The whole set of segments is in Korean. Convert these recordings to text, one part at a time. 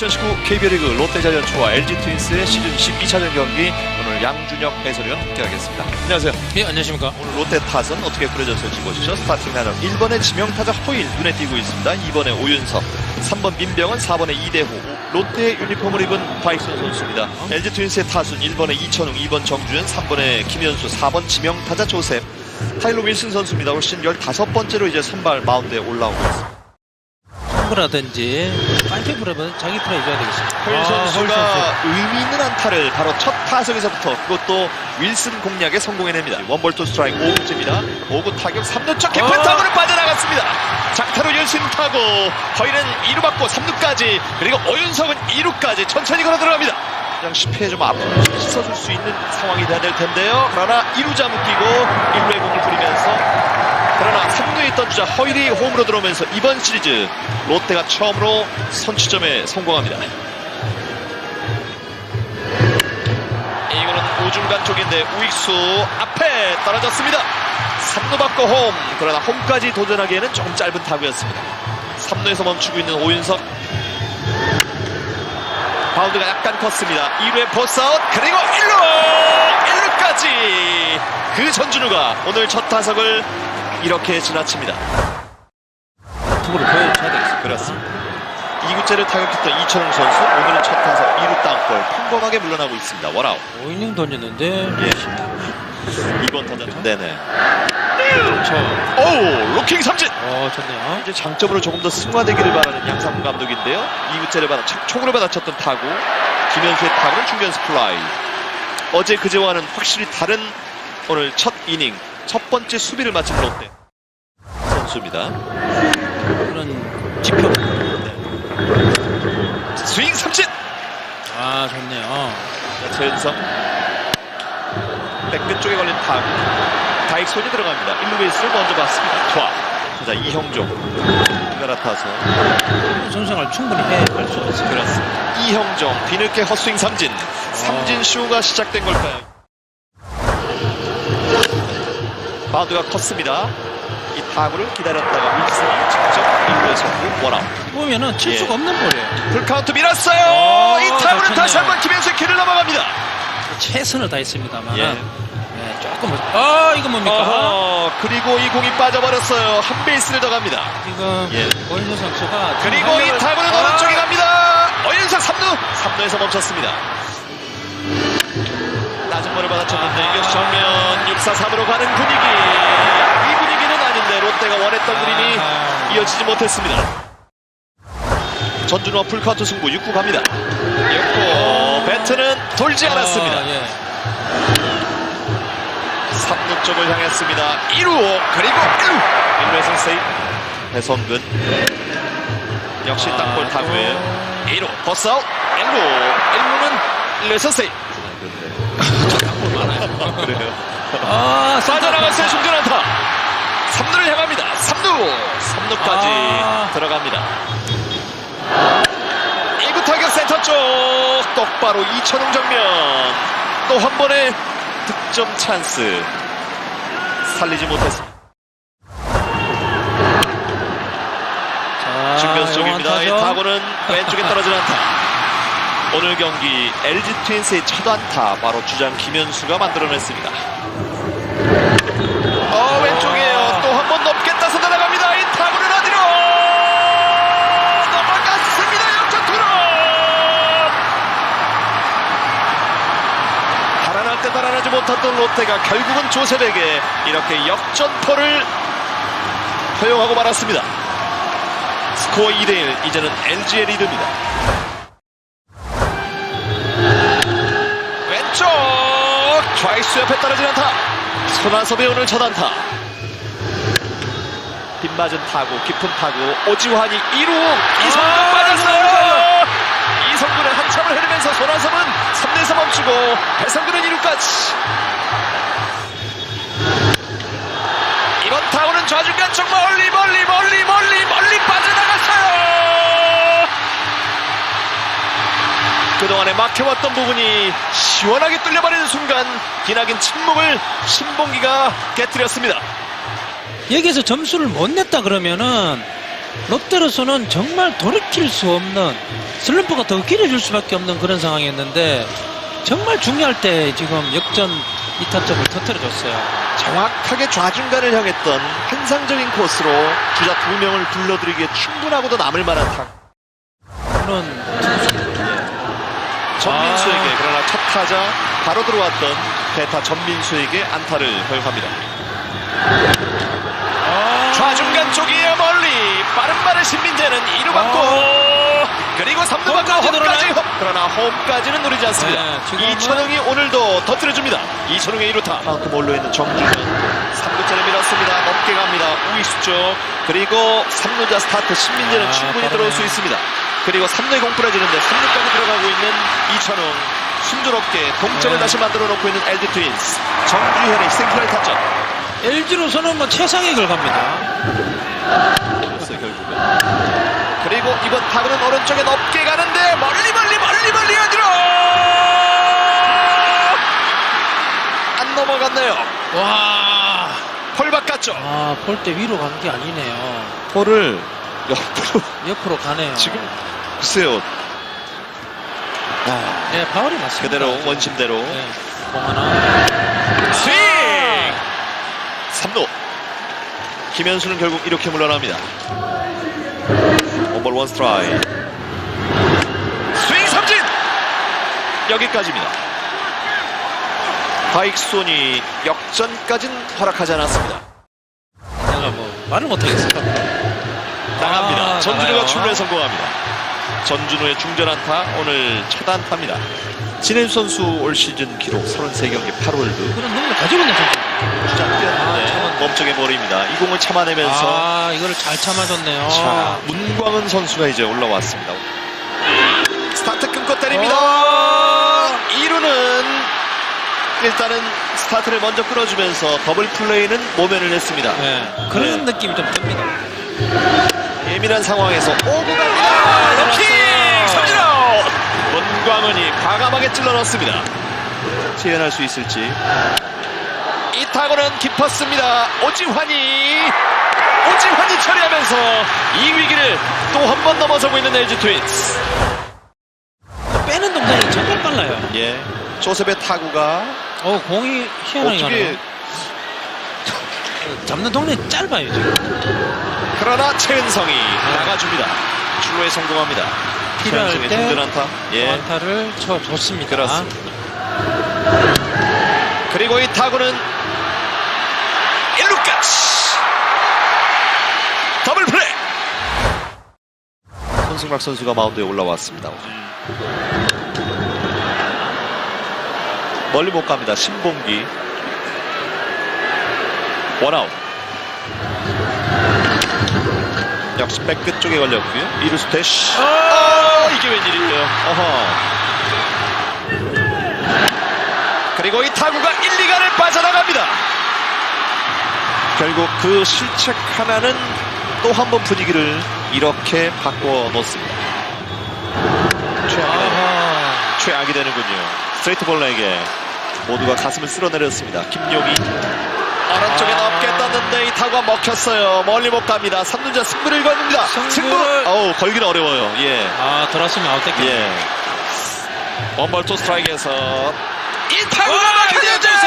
2019 KBO 리그 롯데자이언츠와 LG 트윈스의 시즌 12차전 경기 오늘 양준혁 해설위원 함께하겠습니다. 안녕하세요. 예, 안녕하십니까. 오늘 롯데 탓은 어떻게 그려졌을지 보시죠. 스타팅 라인업 1번에 지명타자 허일 눈에 띄고 있습니다. 2번에 오윤석, 3번 민병헌, 4번에 이대호, 롯데 유니폼을 입은 바이슨 선수입니다. LG 트윈스의 타순 1번에 이천웅, 2번 정주현, 3번에 김현수, 4번 지명타자 조셉, 타일로 윌슨 선수입니다. 올 시즌 15번째로 이제 선발 마운드에 올라오고 있습니다. 홈브라든지 파이프브라든지 자기 프라 해줘야 되겠습니다. 허일 아, 선수가 선수. 의미 있는 안타를 바로 첫 타석에서부터 그것도 윌슨 공략에 성공해냅니다. 원볼 투 스트라이크 5구째입니다. 5구 타격 3루쪽 깊은 어! 타구를 빠져나갔습니다. 장타로 열심 타고 허일은 2루 받고 3루까지 그리고 오윤석은 2루까지 천천히 걸어 들어갑니다. 그냥 10회에 좀 앞으로 좀 씻어줄 수 있는 상황이 돼야 될 텐데요. 그러나 2루자 묶이고 1루에 공을 부리면서 그러나 3루에 있던 주자 허일이 홈으로 들어오면서 이번 시리즈 롯데가 처음으로 선취점에 성공합니다. 이거는 우중간 쪽인데 우익수 앞에 떨어졌습니다. 3루 받고 홈 그러나 홈까지 도전하기에는 조금 짧은 타구였습니다. 3루에서 멈추고 있는 오윤석 바운드가 약간 컸습니다. 2루에 포스아웃 그리고 1루 1루까지 그 전준우가 오늘 첫 타석을 이렇게 지나칩니다. 투구를 보여줘야 되겠습니다. 그렇습니다. 2구째를 타격했던 이천웅 선수 오늘은 첫 타석 2루 땅볼 평범하게 물러나고 있습니다. 원아웃. 5이닝 던졌는데 예. 2번 타자. 네네. 그렇죠. 오 로킹 삼진. 어, 좋네요. 이제 장점으로 조금 더 승화되기를 바라는 양상문 감독인데요. 2구째를 받아 총으로 받아쳤던 타구. 김현수의 타구는 중견수 플라이. 어제 그제와는 확실히 다른 오늘 첫 이닝 첫 번째 수비를 마친 롯데 선수입니다. 그런 지표. 스윙 삼진. 아, 좋네요. 자, 최은성. 백끝 쪽에 걸린 타구 다익 손이 들어갑니다. 1루 베이스를 먼저 봤습니다. 투아 자 이형종. 갈아타서. 선생활 충분히 해할 수 있습니다. 그렇습니다. 이형종 뒤늦게 헛스윙 삼진. 삼진 쇼가 시작된 걸까요 바운드가 컸습니다 이 타구를 기다렸다가 윌슨이 직접 1루에 성공 원아웃 보면은 칠 예. 수가 없는 볼이에요. 풀카운트 밀었어요 어, 이 좋네요. 다시 한번 김현수의 길을 넘어갑니다 최선을 다했습니다만. 예. 네, 조금. 아, 이거 뭡니까? 어허, 그리고 이 공이 빠져버렸어요. 한 베이스를 더 갑니다. 지금 예. 오인수 선수가 그리고 이 타구는 아, 오른쪽에 갑니다. 어윤석 3루. 3루에서 멈췄습니다. 낮은 볼을 받아쳤는데 이격 정면 6사 3으로 가는 분위기. 이 분위기는 아닌데 롯데가 원했던 그림이 아하. 이어지지 못했습니다. 전준호 풀카운트 승부 6구 갑니다. 6구 배트는 돌지 않았습니다. 아, 예. 3루 쪽을 향했습니다. 1루 그리고 1루 1루에서 세이브 배성근 역시 아, 땅볼 타구에 1루 버스아웃 1루 1루는 1루에서 세이브 땅볼 많아요. 그래요 아, 빠져나갔어요 중전안타 3루를 향합니다 3루 3루까지 아. 들어갑니다 2구 타격 센터 쪽 똑바로 이천웅 정면 또 한 번의 득점 찬스 살리지 못했습니다 자, 중견수 쪽입니다. 이 영안타죠. 타구는 왼쪽에 떨어진 안타. 오늘 경기 LG 트윈스의 첫 안타 바로 주장 김현수가 만들어냈습니다. 어 왼쪽이에요. 또 한번 높게 따서 날아갑니다. 이 타구는 어디로 넘어갔습니다. 역전투로 달아날 때 달아나지 못했던 롯데가 결국은 조셉에게 이렇게 역전포를 허용하고 말았습니다. 스코어 2대1 이제는 LG의 리드입니다 좌익수 옆에 떨어진 안타. 손아섭의 오늘 첫 안타. 빗맞은 타구 깊은 타구. 오지환이 2루 이성근 아, 빠졌어요. 이성근은 한참을 흐르면서 손아섭은 3루에서 멈추고 배성근은 2루까지. 이번 타구는 좌중간 쪽멀 그동안에 막혀왔던 부분이 시원하게 뚫려버리는 순간 기나긴 침묵을 신봉기가 깨뜨렸습니다. 여기서 점수를 못 냈다 그러면은 롯데로서는 정말 돌이킬 수 없는 슬럼프가 더 길어질 수밖에 없는 그런 상황이었는데 정말 중요할 때 지금 역전 2타점을 터뜨려줬어요. 정확하게 좌중간을 향했던 환상적인 코스로 주자 두 명을 불러들이기에 충분하고도 남을 만한 타. 그런 전민수에게 그러나 첫 타자 바로 들어왔던 대타 전민수에게 안타를 허용합니다. 좌중간 쪽이에요 멀리 빠른 발의 신민재는 2루 받고 그리고 3루 받고 홈까지? 홈. 그러나 홈까지는 누리지 않습니다. 네, 이천웅이 오늘도 터뜨려줍니다. 이천웅의 1루타 카운트 몰로 있는 정준현 3루째를 밀었습니다. 높게 갑니다. 우익수 쪽 그리고 3루자 스타트 신민재는 아, 충분히 빠르네. 들어올 수 있습니다. 그리고 3루에 공풀어지는데 3루까지 들어가고 있는 이천웅. 순조롭게 동점을 네. 다시 만들어 놓고 있는 LG 트윈스. 정주현의 희생플라이 타점. LG로서는 뭐 최상의 결과입니다. 결국은. 그리고 이번 타구는 오른쪽에 높게 가는데 멀리 멀리 멀리 멀리 어디로 안 넘어갔네요. 와, 폴 바깥쪽 아, 볼때 위로 간 게 아니네요. 폴을 옆으로. 옆으로 가네요. 지금 글쎄요. 아, 네, 파울이 맞습니다. 그대로 원심대로. 네, 공 하나. 스윙! 3루. 김현수는 결국 이렇게 물러납니다. 원볼 원 스트라이 스윙 삼진! 여기까지입니다. 바익손이 역전까진 허락하지 않았습니다. 내가 뭐 말을 못하겠어요. 나갑니다 아, 전준우가. 출루에 성공합니다 전준우의 중전 안타 오늘 첫 안타입니다 진해수 선수 올 시즌 기록 33경기 8홀드 그런 능력 가지고 있는 선수. 자 뛰었는데 아, 멈쩍해 버립니다 이 공을 참아내면서 아, 이거를 잘 참아줬네요. 자, 문광은 선수가 이제 올라왔습니다. 스타트 끊고 때립니다. 어! 2루는 일단은 스타트를 먼저 끌어주면서 더블 플레이는 모면을 했습니다. 네, 그런 네. 느낌이 좀 듭니다. 예민한 상황에서 오구 갑니다. 아, 럭킹! 들어왔어요. 삼진아웃! 문광은이 과감하게 찔러 넣습니다. 재현할 수 있을지. 이 타구는 깊었습니다. 오지환이 오지환이 처리하면서 이 위기를 또 한 번 넘어서고 있는 LG 트윈스. 빼는 동작이 정말 빨라요. 예. 조셉의 타구가 어, 공이 희한하게 어떻게 가네요. 잡는 동네 짧아요, 지금. 그러나 최은성이 나가줍니다. 출루에 성공합니다. 필요할 때 안타. 예. 안타를 쳐줬습니다. 그렇습니다. 그리고 이 타구는 1루까지 더블 플레이 손승락 선수가 마운드에 올라왔습니다. 멀리 못 갑니다. 신봉기 원아웃 역시 백끝 쪽에 걸렸고요. 이루스 대시 어, 이게 웬일인데요. 어허. 그리고 이 타구가 1, 2간을 빠져나갑니다. 결국 그 실책 하나는 또 한 번 분위기를 이렇게 바꿔 놓습니다. 최악이, 되는. 최악이 되는군요. 스트레이트 볼러에게 모두가 가슴을 쓸어내렸습니다. 김용이 아. 넓게 떴는데 이 타구가 먹혔어요. 멀리 못 갑니다. 3루자 승부를. 승부! 승부를- 어우, 걸기는 어려워요. 예. 아, 돌았으면 아웃됐겠네요. 예. 원볼 투 스트라이크에서 이 타구가 와, 막혔는데 이대호 찬스!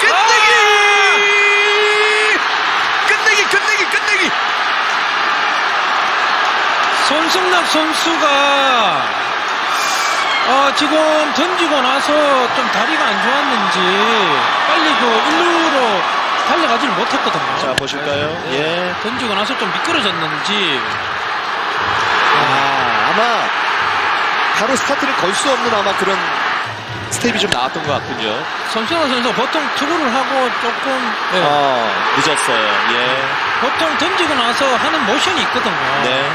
끝내기! 끝내기 끝내기 끝내기 손승락 선수가 어, 지금 던지고 나서 좀 다리가 안 좋았는지 빨리 그 1루로 달려가지를 못했거든요. 자 보실까요? 네. 예. 던지고 나서 좀 미끄러졌는지 아 아마 바로 스타트를 걸 수 없는 아마 그런 스텝이 좀 나왔던 것 같군요. 손승락 선수가 보통 투구를 하고 조금 네, 어 늦었어요. 예. 보통 던지고 나서 하는 모션이 있거든요. 네.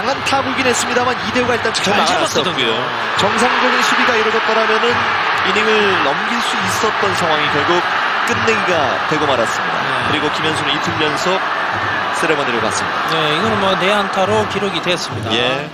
강한 타구긴 했습니다만 이대호가 일단 잘. 잡았거든요. 정상적인 수비가 이루어졌더라면은 이닝을 넘길 수 있었던 상황이 결국 끝내기가 되고 말았습니다. 네. 그리고 김현수는 이틀 연속 세레머니를 갔습니다. 네, 이거는 뭐 내안타로 기록이 됐습니다. 예.